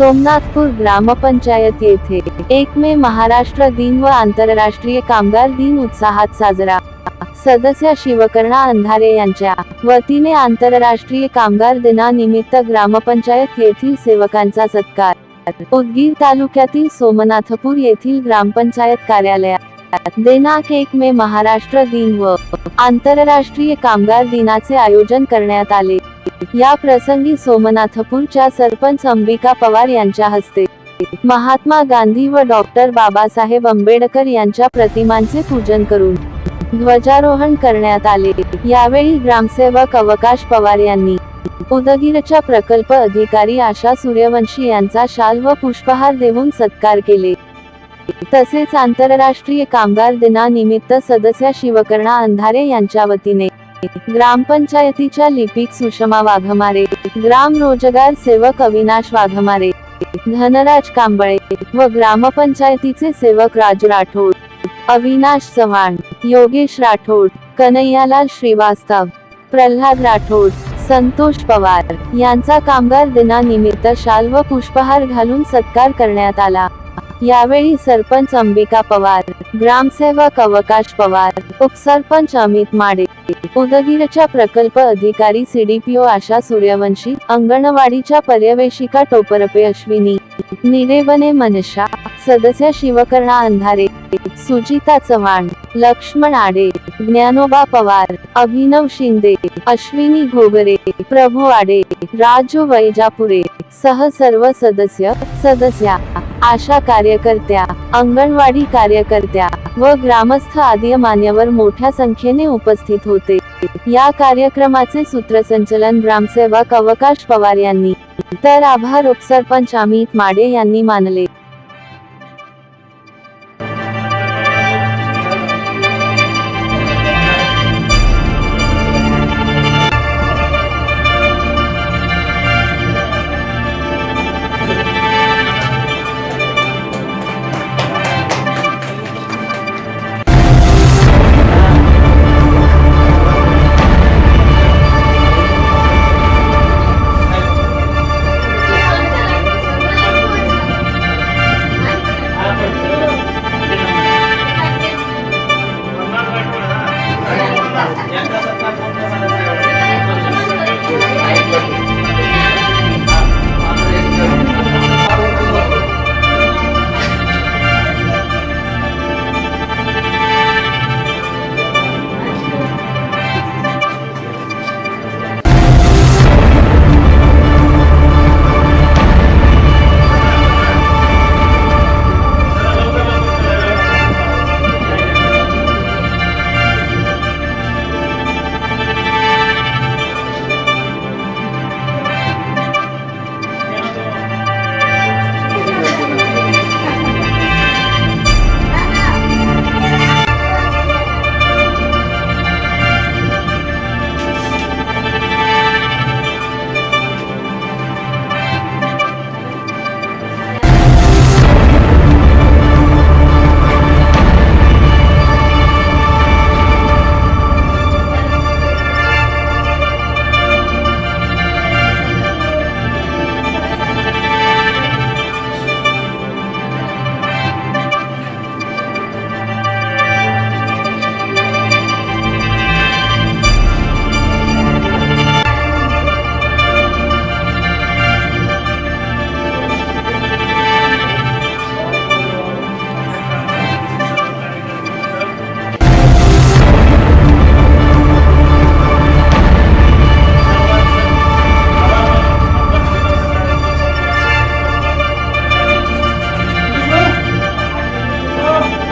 सोमनाथपूर ग्रामपंचायत येथे एक मे महाराष्ट्र दिन व आंतरराष्ट्रीय कामगार दिन उत्साहात साजरा. सदस्य शिवकर्णा अंधारे यांच्या वतीने आंतरराष्ट्रीय कामगार दिनानिमित्त ग्रामपंचायत येथील सेवकांचा सत्कार. उदगीर तालुक्यातील सोमनाथपूर येथील ग्रामपंचायत कार्यालयात दिनांक एक मे महाराष्ट्र दिन व आंतरराष्ट्रीय कामगार दिनाचे आयोजन करण्यात आले. या प्रसंगी सोमनाथपूरच्या सरपंच अंबिका पवार यांच्या हस्ते. महात्मा गांधी व डॉक्टर बाबासाहेब आंबेडकर यांच्या प्रतिमांचे पूजन करून ध्वजारोहण करण्यात आले. यावेळी ग्रामसेवक अवकाश पवार यांनी उदगीरच्या प्रकल्प अधिकारी आशा सूर्यवंशी यांचा शाल व पुष्पहार देऊन सत्कार केले. तसेच आंतरराष्ट्रीय कामगार दिनानिमित्त सदस्य शिवकर्णा अंधारे यांच्या वतीने ग्रामपंचायतीच्या लिपिक सुषमा वाघमारे ग्राम रोजगार सेवक अविनाश वाघमारे धनराज कांबळे व ग्रामपंचायतीचे सेवक राजू राठोड अविनाश चव्हाण योगेश राठोड कन्हैयालाल श्रीवास्तव प्रल्हाद राठोड संतोष पवार यांचा कामगार दिनानिमित्त शाल व पुष्पहार घालून सत्कार करण्यात आला. यावेळी सरपंच अंबिका पवार ग्रामसेवक अवकाश पवार उपसरपंच अमित माडे उदगीरच्या प्रकल्प अधिकारी सीडीपीओ आशा सूर्यवंशी अंगणवाडीच्या पर्यवेशिका टोपरपे अश्विनी निरेबने मनशा सदस्य शिवकर्णा अंधारे सुजिता चव्हाण लक्ष्मण आडे ज्ञानोबा पवार अभिनव शिंदे अश्विनी घोगरे प्रभू आडे राजू वैजापुरे सह सर्व सदस्य सदस्या आशा कार्यकर्त्या अंगणवाडी कार्यकर्त्या व ग्रामस्थ आदी मान्यवर मोठ्या संख्येने उपस्थित होते. या कार्यक्रमाचे सूत्रसंचलन ग्रामसेवक अवकाश पवार यांनी. तर आभार उपसरपंच अमित माडे यांनी मानले.